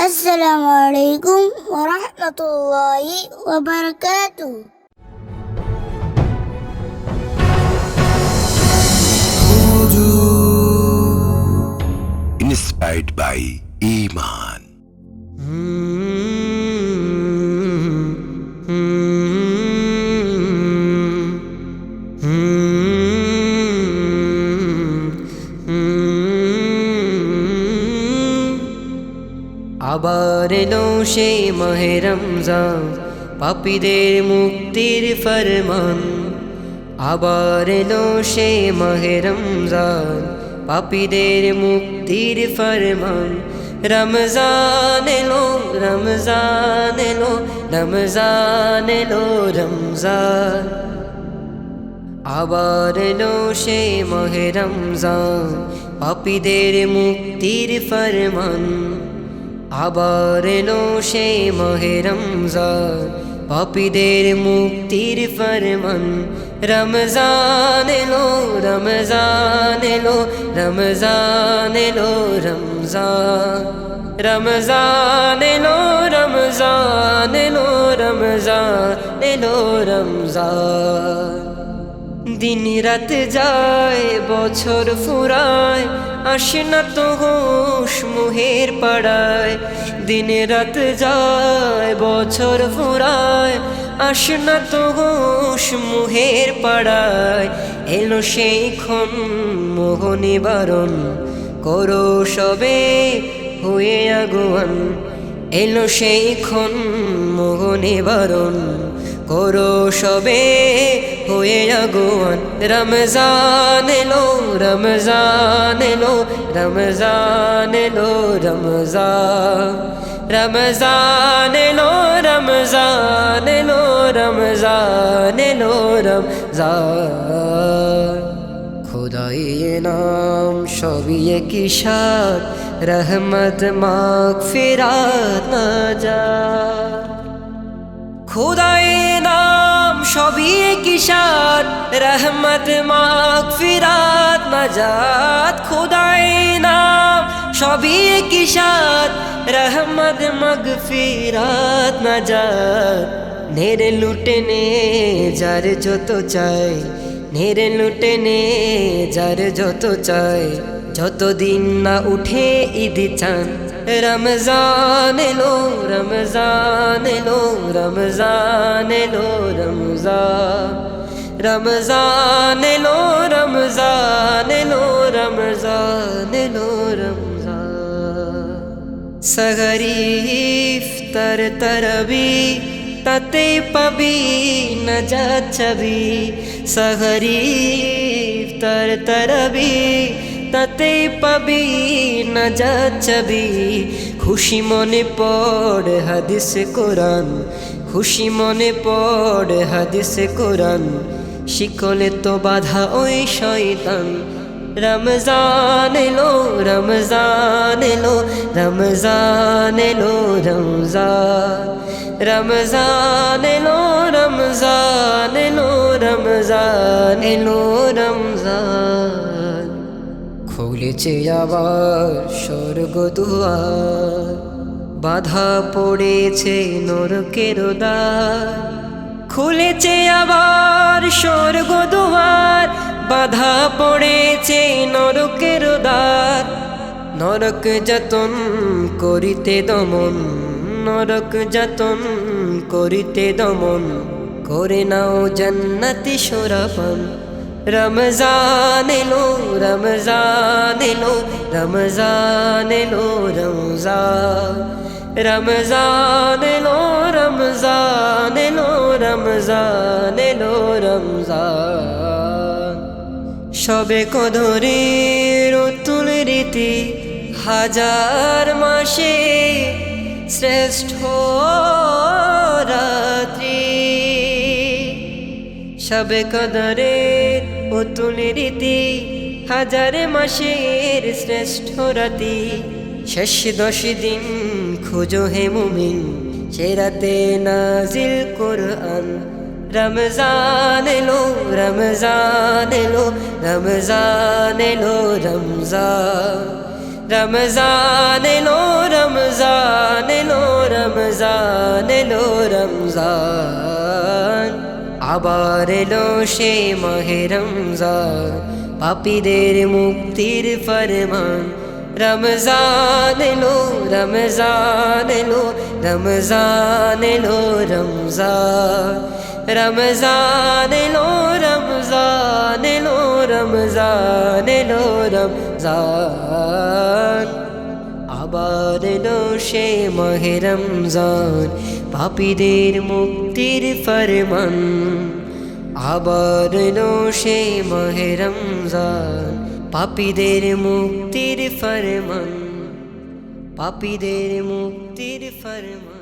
Assalamualaikum warahmatullahi wabarakatuh. Inspired by Iman. আবার এলো মাহে রমজান। পাপীদের মুক্তির ফরমান। আবার এলো মাহে রমজান। পাপীদের মুক্তির ফরমান। রমজান এলো রমজান এলো রমজান এলো, রমজান। আবার এলো সে রমজান। পাপীদের মুক্তির ফরমান। আবার এলো সে মাহে রমজান। পাপীদের মুক্তির ফরমান। রমজান এলো রমজান এলো রমজান এলো, রমজান। রমজান এলো রমজান এলো রমজান এলো, রমজান। দিন রাত যায়, বছর ফুরায়, আসে না তো হোশ মুহের পাড়ায়। দিন রাত যায়, বছর ফুরায়, আসে না তো হোশ মুহের পাড়ায়। এলো সেই ক্ষণ মোহ নিবারণ করো সবে হয়ে আগুয়ান। এলো সেই ক্ষণ মোহ নিবারণ করো সবে হয়ে আগুয়ান রমজান এলো রমজান এলো রমজান এলো, রমজান। রমজান এলো রমজান এলো রমজান এলো, রমজান। খুদাই নাম সবই একই সাথ রহমত মাগ ফিরাত না যা খুদাই নাম সবই সাথ রহমত, মাগ, ফিরাত না যাত খুদাই নাম। সবই সাথ রহমত, মগ, ফিরাত না যাত নেরে লুটে নে যার যত চাই। নেরে লুটে নে যার যত চাই। যতদিন না উঠে ঈদ চান रमजान लो रमजान लो रमजान लो रमजा रमजानो रमजान लो रमजान लो रमजा सगरीतर तरी तते पबी न जचि सगरीतर तरी তাতে পাবি না যা ছবি খুশি মনে পড় হাদিস কোরআন। খুশি মনে পড় হাদিস কোরআন। শিকলে তো বাধা ওই শয়তান। রমজান এলো রমজান এলো রমজান এলো, রমজান। রমজান এলো রমজান এলো রমজান এলো, রমজান। খুলেছে আবার স্বর্গ দুয়ার। বাধা পড়েছে নরকের দ্বার। খুলেছে আবার স্বর্গ দুয়ার। বাধা পড়েছে নরকের দ্বার। নরক যতন করিতে দমন, নরক যতন করিতে দমন, করে নাও জান্নাতি সোরাপান। রমজান এলো রমজান এলো রমজান এলো রমজান রমজান এলো রমজান এলো রমজান এলো রমজান সবে কদরের তুল রীতি হাজার মাসে শ্রেষ্ঠ রাত্রি সবে কদরের অতুল রীতি হাজার মাসের শ্রেষ্ঠ রাতি। শেষ দশ দিন খুঁজো হে মুমিন, সে রাতে নাজিল কোরআন। রমজান এলো রমজান এলো রমজান এলো, রমজান। রমজান এলো, রমজান রমজান এলো, রমজান। আবার এলো সে মাহে রমজান পাপীদের মুক্তির ফরমান রমজান এলো রমজান এলো রমজান এলো রমজান রমজান এলো রমজান এলো রমজান এলো রমজান আবার এলো সে মাহে রমজান। পাপীদের মুক্তির ফরমান। আবার এলো সে মাহে রমজান। পাপীদের মুক্তির ফরমান। পাপীদের মুক্তির ফরমান।